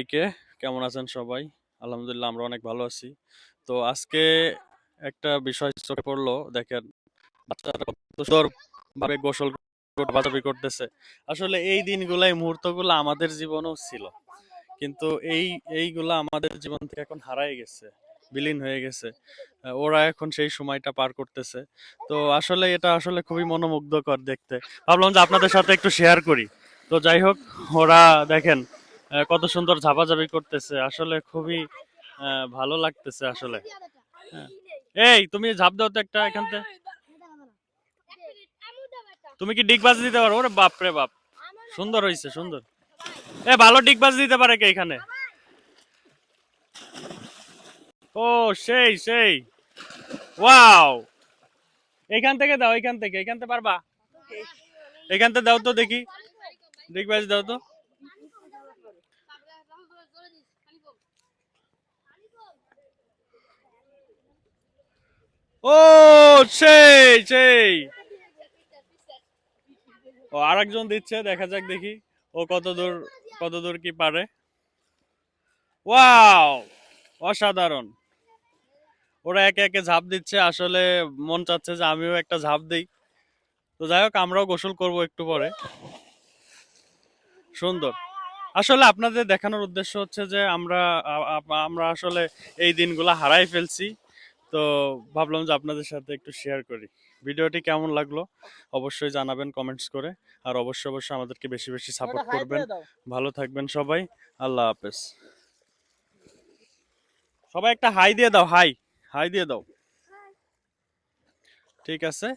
সবাইকে কেমন আছেন সবাই? আলহামদুলিল্লাহ, আমরা অনেক ভালো আছি। তো আজকে একটা বিষয় চোখে পড়ল, দেখেন, বাচ্চারা গোসল বাজাবি করতেছে। আসলে এই দিনগুলো, এই মুহূর্তগুলো আমাদের জীবনেও ছিল। কিন্তু এই, এইগুলা আমাদের জীবন থেকে এখন হারাই গেছে, বিলীন হয়ে গেছে। ওরা এখন সেই সময়টা পার করতেছে। তো আসলে এটা আসলে খুবই মনোমুগ্ধকর দেখতে। ভাবলাম যে আপনাদের সাথে একটু শেয়ার করি। তো যাই হোক, ওরা দেখেন কত সুন্দর ঝাপাঝাপি করতেছে। আসলে খুবই ভালো লাগতেছে আসলে। হ্যাঁ। এই, তুমি ঝাঁপ দাও তো একটা এখান তুমি কি ডিগবাজ দিতে পারো? ওরে বাপ রে বাপ। সুন্দর হইছে, সুন্দর। এ, ভালো ডিগবাজ দিতে পারে কে এখানে? ও, সেই সেই। ওয়াও। এখান থেকে দাও, এখান থেকে। এখান থেকে পারবা? এখান থেকে দাও তো দেখি। ডিগবাজ দাও তো। ও, সেই সেই। ও, আরেকজন দিচ্ছে, দেখা যাক দেখি। ও কত দূর কত দূর কি পারে। ওয়াও, অসাধারণ। ওরা একে একে ঝাঁপ দিচ্ছে, আসলে মন চাচ্ছে যে আমিও একটা ঝাঁপ দিই। তো যাই হোক, আমরাও গোসল করব একটু পরে। সুন্দর। আসলে আপনাদের দেখানোর উদ্দেশ্য হচ্ছে যে আমরা আমরা আসলে এই দিনগুলো হারাই ফেলছি। তো ভাবলাম যে আপনাদের সাথে একটু শেয়ার করি। ভিডিওটি কেমন লাগল অবশ্যই জানাবেন কমেন্টস করে। আর অবশ্যই অবশ্যই আমাদেরকে বেশি বেশি সাপোর্ট করবেন। ভালো থাকবেন সবাই। আল্লাহ হাফেজ। সবাই একটা হাই দিয়ে দাও হাই হাই দিয়ে দাও। ঠিক আছে?